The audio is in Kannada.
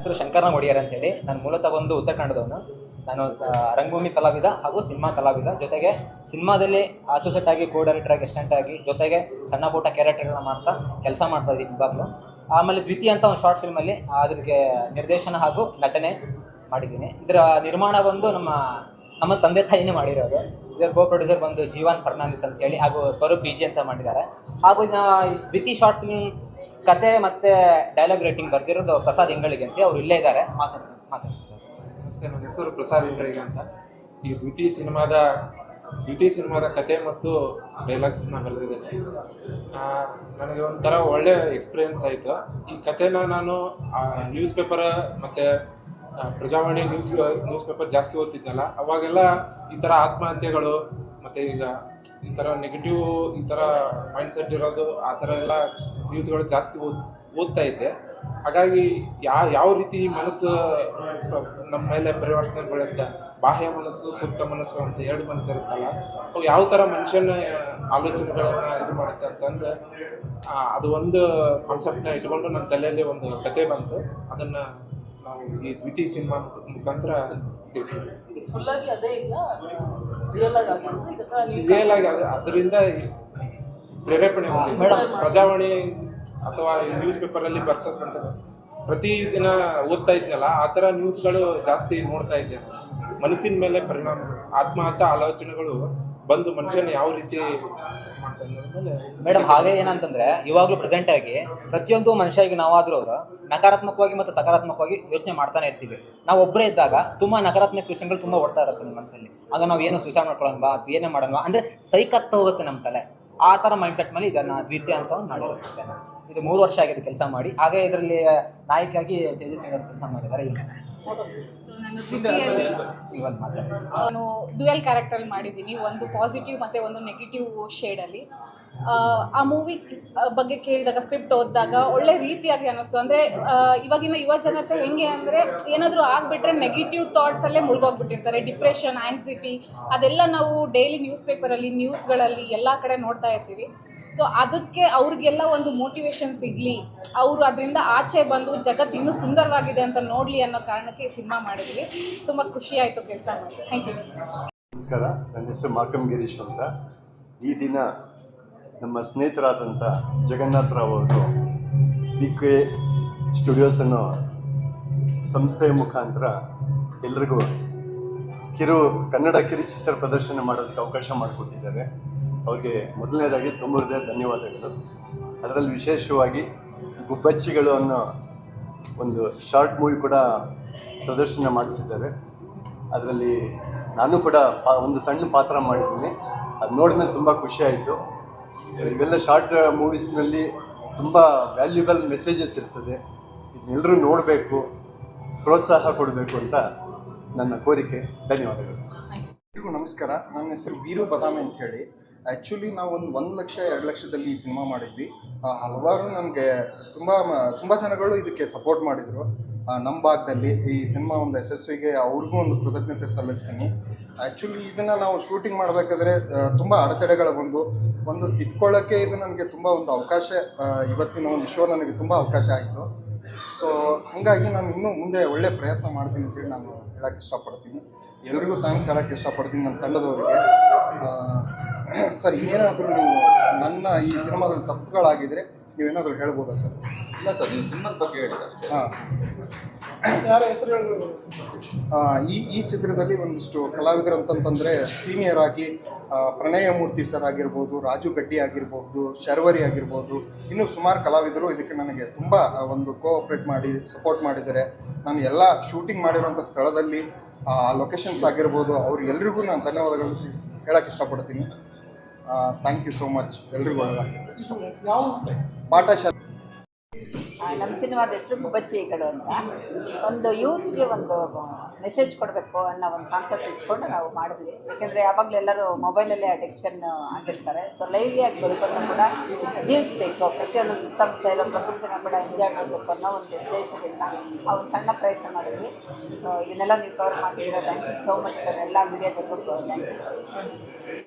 ಹೆಸರು ಶಂಕರನ ಒಡೆಯರ್ ಅಂತೇಳಿ. ನಾನು ಮೂಲತಃ ಒಂದು ಉತ್ತರ ಕನ್ನಡದವನು ನಾನು ರಂಗಭೂಮಿ ಕಲಾವಿದ ಹಾಗೂ ಸಿನಿಮಾ ಕಲಾವಿದ. ಜೊತೆಗೆ ಸಿನಿಮಾದಲ್ಲಿ ಅಸೋಸಿಯೇಟ್ ಆಗಿ ಕೋ ಡೈರೆಕ್ಟರ್ ಆಗಿ ಅಸಿಸ್ಟೆಂಟ್ ಆಗಿ, ಜೊತೆಗೆ ಸಣ್ಣ ಪುಟ್ಟ ಕ್ಯಾರೆಕ್ಟರ್ಗಳನ್ನ ಮಾಡ್ತಾ ಕೆಲಸ ಮಾಡ್ತಾ ಇದ್ದೀನಿ ಇವಾಗಲೂ. ಆಮೇಲೆ ದ್ವಿತೀಯ ಅಂತ ಒಂದು ಶಾರ್ಟ್ ಫಿಲ್ಮಲ್ಲಿ ಅದ್ರಿಗೆ ನಿರ್ದೇಶನ ಹಾಗೂ ನಟನೆ ಮಾಡಿದ್ದೀನಿ. ಇದರ ನಿರ್ಮಾಣ ಬಂದು ನಮ್ಮ ನಮ್ಮ ತಂದೆ ತಾಯಿನೇ ಮಾಡಿರೋದು. ಇದರ ಕೋ ಪ್ರೊಡ್ಯೂಸರ್ ಬಂದು ಜೀವನ್ ಫರ್ನಾಂಡಿಸ್ ಅಂತ ಹೇಳಿ ಹಾಗೂ ಸ್ವರೂಪ್ ಬಿ ಜಿ ಅಂತ ಮಾಡಿದ್ದಾರೆ. ಹಾಗೂ ದ್ವಿತೀಯ ಶಾರ್ಟ್ ಫಿಲ್ಮ್ ಕತೆ ಮತ್ತೆ ಡೈಲಾಗ್ ರೈಟಿಂಗ್ ಬರ್ತಿರೋದು ಪ್ರಸಾದ್ ಇಂಗಳಿಗೆ ಅಂತ ಅವ್ರು ಇಲ್ಲೇ ಇದ್ದಾರೆ ಮಾತಾಡ್ತಾರೆ ನನ್ನ ಹೆಸರು ಪ್ರಸಾದ್ ಹಿಂಗಳಿಗೆ ಅಂತ. ಈ ದ್ವಿತೀಯ ಸಿನಿಮಾದ ದ್ವಿತೀಯ ಸಿನಿಮಾದ ಕತೆ ಮತ್ತು ಡೈಲಾಗ್ಸ್ನ ಬರೆದಿದ್ದೇನೆ ಆ, ನನಗೆ ಒಂಥರ ಒಳ್ಳೆ ಎಕ್ಸ್ಪೀರಿಯೆನ್ಸ್ ಆಯಿತು. ಈ ಕತೆನ ನಾನು ನ್ಯೂಸ್ ಪೇಪರ್ ಮತ್ತು ಪ್ರಜಾವಾಣಿ ನ್ಯೂಸ್ ನ್ಯೂಸ್ ಪೇಪರ್ ಜಾಸ್ತಿ ಓದ್ತಿದ್ದಲ್ಲ. ಅವಾಗೆಲ್ಲ ಈ ಥರ ಆತ್ಮಹತ್ಯೆಗಳು ಮತ್ತು ಈಗ ಈ ಥರ ನೆಗೆಟಿವ್ ಈ ಥರ ಮೈಂಡ್ ಸೆಟ್ ಇರೋದು, ಆ ಥರ ಎಲ್ಲ ನ್ಯೂಸ್ಗಳು ಜಾಸ್ತಿ ಓದ್, ಓದ್ತಾ ಇದ್ದೆ. ಹಾಗಾಗಿ ಯಾ, ಯಾವ ರೀತಿ ಮನಸ್ಸು, ನಮ್ಮ ಮೇಲೆ ಪರಿವರ್ತನೆಗೊಳ್ಳುತ್ತೆ ಬಾಹ್ಯ ಮನಸ್ಸು ಸುಪ್ತ ಮನಸ್ಸು ಅಂತ ಎರಡು ಮನಸ್ಸು ಇರುತ್ತಲ್ಲ, ಅವು ಯಾವ ಥರ ಮನುಷ್ಯನ ಆಲೋಚನೆಗಳನ್ನು ಇದು ಮಾಡುತ್ತೆ ಅಂತಂದು ಅದು ಒಂದು ಕಾನ್ಸೆಪ್ಟ್ನ ಇಟ್ಕೊಂಡು ನನ್ನ ತಲೆಯಲ್ಲಿ ಒಂದು ಕತೆ ಬಂತು. ಅದನ್ನು ನಾವು ಈ ದ್ವಿತೀಯ ಸಿನಿಮಾ ಮುಖಾಂತರ ತಿಳಿಸಿದ್ವಿ. ರಿಯಲ್ ಆಗಿ ಅದರಿಂದ ಪ್ರೇರೇಪಣೆ. ಪ್ರಜಾವಾಣಿ ಅಥವಾ ನ್ಯೂಸ್ ಪೇಪರಲ್ಲಿ ಬರ್ತಕ್ಕಂಥ ಪ್ರತಿದಿನ ಓದ್ತಾ ಇದ್ನಲ್ಲ, ಆ ಥರ ನ್ಯೂಸ್ಗಳು ಜಾಸ್ತಿ ನೋಡ್ತಾ ಇದ್ದೆ. ಮನಸ್ಸಿನ ಮೇಲೆ ಪರಿಣಾಮ, ಆತ್ಮಹತ್ಯ ಆಲೋಚನೆಗಳು ಬಂದು ಮನುಷ್ಯನ ಯಾವ ರೀತಿ ಮೇಡಮ್ ಹಾಗೆ ಏನಂತಂದ್ರೆ, ಇವಾಗಲೂ ಪ್ರೆಸೆಂಟ್ ಆಗಿ ಪ್ರತಿಯೊಂದು ಮನುಷ್ಯರಿಗೆ ನಾವಾದ್ರೂ ಅವರು ನಕಾರಾತ್ಮಕವಾಗಿ ಮತ್ತು ಸಕಾರಾತ್ಮಕವಾಗಿ ಯೋಚನೆ ಮಾಡ್ತಾನೆ ಇರ್ತೀವಿ. ನಾವು ಒಬ್ಬರೇ ಇದ್ದಾಗ ತುಂಬಾ ನಕಾರಾತ್ಮಕ ವಿಷಯಗಳು ತುಂಬಾ ಓಡ್ತಾ ಇರುತ್ತೆ ನಮ್ಮ ಮನಸ್ಸಲ್ಲಿ. ಆಗ ನಾವು ಏನು ಸುಸೈಡ್ ಮಾಡ್ಕೊಳ್ಳೋಣ ಬಾ, ಅಥವಾ ಏನೇ ಮಾಡೋಣ ಅಂದ್ರೆ ಸೈಕ್ ಆಗ್ತಾ ಹೋಗುತ್ತೆ ನಮ್ಮ ತಲೆ. ಆ ಥರ ಮೈಂಡ್ ಸೆಟ್ ಮೇಲೆ ಇದನ್ನ ದ್ವಿತೀಯ ಅಂತ ಮಾಡಿರುತ್ತೆ ಇದು ಮೂರು ವರ್ಷ ಆಗಿದೆ ಕೆಲಸ ಮಾಡಿ. ಹಾಗೆ ಇದರಲ್ಲಿ ನಾಯಕಿಯಾಗಿ ತೇಜಸ್ವಿ ಕೆಲಸ ಮಾಡಿದ್ದಾರೆ. ಸೊ ನಾನು ದ್ವಿತೀಯಲ್ಲಿ ಇವನ್ ನಾನು ಡ್ಯುಯಲ್ ಕ್ಯಾರೆಕ್ಟರ್ ಮಾಡಿದ್ದೀನಿ. ಒಂದು ಪಾಸಿಟಿವ್ ಮತ್ತು ಒಂದು ನೆಗೆಟಿವ್ ಶೇಡಲ್ಲಿ ಆ ಮೂವಿ ಬಗ್ಗೆ ಕೇಳಿದಾಗ ಸ್ಕ್ರಿಪ್ಟ್ ಓದಿದಾಗ ಒಳ್ಳೆ ರೀತಿಯಾಗಿ ಅನ್ನಿಸ್ತು. ಅಂದರೆ ಇವಾಗಿನ ಯುವ ಜನತೆ ಹೆಂಗೆ ಅಂದರೆ ಏನಾದರೂ ಆಗಿಬಿಟ್ರೆ ನೆಗೆಟಿವ್ ಥಾಟ್ಸಲ್ಲೇ ಮುಳುಗೋಗ್ಬಿಟ್ಟಿರ್ತಾರೆ. ಡಿಪ್ರೆಷನ್ ಆ್ಯನ್ಸಿಟಿ ಅದೆಲ್ಲ ನಾವು ಡೈಲಿ ನ್ಯೂಸ್ ಪೇಪರಲ್ಲಿ ನ್ಯೂಸ್ಗಳಲ್ಲಿ ಎಲ್ಲ ಕಡೆ ನೋಡ್ತಾ ಇರ್ತೀವಿ. ಸೊ ಅದಕ್ಕೆ ಅವ್ರಿಗೆಲ್ಲ ಒಂದು ಮೋಟಿವೇಶನ್ ಸಿಗಲಿ. ಅವರು ಅದರಿಂದ ಆಚೆ ಬಂದು ಜಗತ್ತು ಇನ್ನೂ ಸುಂದರವಾಗಿದೆ ಅಂತ ನೋಡಲಿ ಅನ್ನೋ ಕಾರಣಕ್ಕೆ ಸಿನಿಮಾ ಮಾಡಿದ್ವಿ. ತುಂಬ ಖುಷಿ ಆಯಿತು ಕೆಲಸ ಥ್ಯಾಂಕ್ ಯು ನಮಸ್ಕಾರ. ನನ್ನ ಹೆಸರು ಮಾರ್ಕಮ್ ಗಿರೀಶ್ ಅಂತ. ಈ ದಿನ ನಮ್ಮ ಸ್ನೇಹಿತರಾದಂಥ ಜಗನ್ನಾಥ್ ರಾವ್ ಅವರು ಬಿ ಕೆ ಸ್ಟುಡಿಯೋಸ್ ಅನ್ನೋ ಸಂಸ್ಥೆಯ ಮುಖಾಂತರ ಎಲ್ರಿಗೂ ಕಿರು, ಕನ್ನಡ ಕಿರುಚಿತ್ರ ಪ್ರದರ್ಶನ ಮಾಡೋದಕ್ಕೆ ಅವಕಾಶ ಮಾಡಿಕೊಟ್ಟಿದ್ದಾರೆ. ಅವ್ರಿಗೆ ಮೊದಲನೇದಾಗಿ ತುಂಬ ಹೃದಯ ಧನ್ಯವಾದಗಳು. ಅದರಲ್ಲಿ ವಿಶೇಷವಾಗಿ ಗುಬ್ಬಚ್ಚಿಗಳು ಅನ್ನೋ ಒಂದು ಶಾರ್ಟ್ ಮೂವಿ ಕೂಡ ಪ್ರದರ್ಶನ ಮಾಡಿಸಿದ್ದಾರೆ. ಅದರಲ್ಲಿ ನಾನು ಕೂಡ ಪಾ- ಒಂದು ಸಣ್ಣ ಪಾತ್ರ ಮಾಡಿದ್ದೀನಿ. ಅದು ನೋಡಿದ್ಮೇಲೆ ತುಂಬ ಖುಷಿ ಆಯಿತು. ಇವೆಲ್ಲ ಶಾರ್ಟ್ ಮೂವೀಸ್ನಲ್ಲಿ ತುಂಬ ವ್ಯಾಲ್ಯೂಬಲ್ ಮೆಸೇಜಸ್ ಇರ್ತದೆ. ಇದನ್ನೆಲ್ಲರೂ ನೋಡಬೇಕು ಪ್ರೋತ್ಸಾಹ ಕೊಡಬೇಕು ಅಂತ ನನ್ನ ಕೋರಿಕೆ. ಧನ್ಯವಾದಗಳು. ಎಲ್ರಿಗೂ ನಮಸ್ಕಾರ. ನನ್ನ ಹೆಸರು ವೀರು ಬದಾಮಿ ಅಂತ ಹೇಳಿ ಆ್ಯಕ್ಚುಲಿ ನಾವು ಒಂದು ಒಂದು ಲಕ್ಷ, ಎರಡು ಲಕ್ಷದಲ್ಲಿ ಈ ಸಿನಿಮಾ ಮಾಡಿದ್ವಿ. ಹಲವಾರು ನಮಗೆ ತುಂಬ ತುಂಬ ಜನಗಳು ಇದಕ್ಕೆ ಸಪೋರ್ಟ್ ಮಾಡಿದರು. ನಮ್ಮ ಭಾಗದಲ್ಲಿ ಈ ಸಿನಿಮಾ ಒಂದು ಯಶಸ್ವಿಗೆ ಅವ್ರಿಗೂ ಒಂದು ಕೃತಜ್ಞತೆ ಸಲ್ಲಿಸ್ತೀನಿ. ಆ್ಯಕ್ಚುಲಿ ಇದನ್ನು ನಾವು ಶೂಟಿಂಗ್ ಮಾಡಬೇಕಾದ್ರೆ ತುಂಬ ಅಡೆತಡೆಗಳು ಬಂದು, ಒಂದು ತಿದ್ಕೊಳ್ಳೋಕ್ಕೆ ಇದು ನನಗೆ ತುಂಬ ಒಂದು ಅವಕಾಶ ಇವತ್ತಿನ ಒಂದು ಶೋ ನನಗೆ ತುಂಬ ಅವಕಾಶ ಆಯಿತು. ಸೊ ಹಾಗಾಗಿ ನಾನು ಇನ್ನೂ ಮುಂದೆ ಒಳ್ಳೆಯ ಪ್ರಯತ್ನ ಮಾಡ್ತೀನಿ ಅಂತೇಳಿ ನಾನು ಹೇಳೋಕ್ಕೆ ಇಷ್ಟಪಡ್ತೀನಿ. ಎಲ್ರಿಗೂ ಥ್ಯಾಂಕ್ಸ್ ಹೇಳೋಕ್ಕೆ ಇಷ್ಟಪಡ್ತೀನಿ ನನ್ನ ತಂಡದವರಿಗೆ. ಸರ್ ಇನ್ನೇನಾದರೂ ನೀವು ನನ್ನ ಈ ಸಿನಿಮಾದಲ್ಲಿ ತಪ್ಪುಗಳಾಗಿದ್ದರೆ ನೀವೇನಾದರೂ ಹೇಳ್ಬೋದಾ ಸರ್? ಇಲ್ಲ ಸರ್ ನೀವು ಸಿನಿಮಾದ ಬಗ್ಗೆ ಹೇಳಿ ಸರ್ ಹಾಂ. ಯಾರ ಹೆಸರು ಹೇಳ್ಬೋದು ಈ ಈ ಚಿತ್ರದಲ್ಲಿ ಒಂದಿಷ್ಟು ಕಲಾವಿದರು ಅಂತಂತಂದರೆ ಸೀನಿಯರ್ ಆಗಿ ಆ, ಪ್ರಣಯ ಮೂರ್ತಿ ಸರ್ ಆಗಿರ್ಬೋದು ರಾಜು ಗಡ್ಡಿ ಆಗಿರ್ಬೋದು ಶರ್ವರಿ ಆಗಿರ್ಬೋದು ಇನ್ನೂ ಸುಮಾರು ಕಲಾವಿದರು ಇದಕ್ಕೆ ನನಗೆ ತುಂಬ ಒಂದು ಕೋಆಪ್ರೇಟ್ ಮಾಡಿ ಸಪೋರ್ಟ್ ಮಾಡಿದ್ದಾರೆ. ನಾನು ಎಲ್ಲ ಶೂಟಿಂಗ್ ಮಾಡಿರುವಂಥ ಸ್ಥಳದಲ್ಲಿ ಆ ಲೊಕೇಶನ್ಸ್ ಆಗಿರ್ಬೋದು ಅವ್ರು ಎಲ್ರಿಗೂ ನಾನು ಧನ್ಯವಾದಗಳು ಹೇಳಕ್ಕೆ ಇಷ್ಟಪಡ್ತೀನಿ. ಥ್ಯಾಂಕ್ ಯು ಸೋ ಮಚ್ ಎಲ್ರಿಗೂ ಶಾ ಆ, ನಮ್ಮ ಸಿನಿಮಾದ ಹೆಸರು ಗುಬ್ಬಚ್ಚಿಗಳು ಅಂತ. ಒಂದು ಯೂತ್ಗೆ ಒಂದು ಮೆಸೇಜ್ ಕೊಡಬೇಕು ಅನ್ನೋ ಒಂದು ಕಾನ್ಸೆಪ್ಟ್ ಇಟ್ಕೊಂಡು ನಾವು ಮಾಡಿದ್ವಿ. ಯಾಕೆಂದರೆ ಯಾವಾಗಲೂ ಎಲ್ಲರೂ ಮೊಬೈಲಲ್ಲೇ ಅಡಿಕ್ಷನ್ ಆಗಿರ್ತಾರೆ. ಸೊ ಲೈವ್ಲಿಯಾಗಿ ಬದುಕೋದನ್ನ ಕೂಡ ಜೀವಿಸಬೇಕು. ಪ್ರತಿಯೊಂದು ಸುತ್ತಮುತ್ತ ಇರೋ ಪ್ರಕೃತಿನ ಕೂಡ ಎಂಜಾಯ್ ಮಾಡಬೇಕು ಅನ್ನೋ ಒಂದು ಉದ್ದೇಶದಿಂದ ಆ ಒಂದು ಸಣ್ಣ ಪ್ರಯತ್ನ ಮಾಡಿದ್ವಿ. ಸೊ ಇದನ್ನೆಲ್ಲ ನೀವು ಕವರ್ ಮಾಡಿದ್ದೀರಾ thank you so much for ಎಲ್ಲ ಮೀಡಿಯಾದವ್ರಿಗೂ ಥ್ಯಾಂಕ್ ಯು ಮಚ್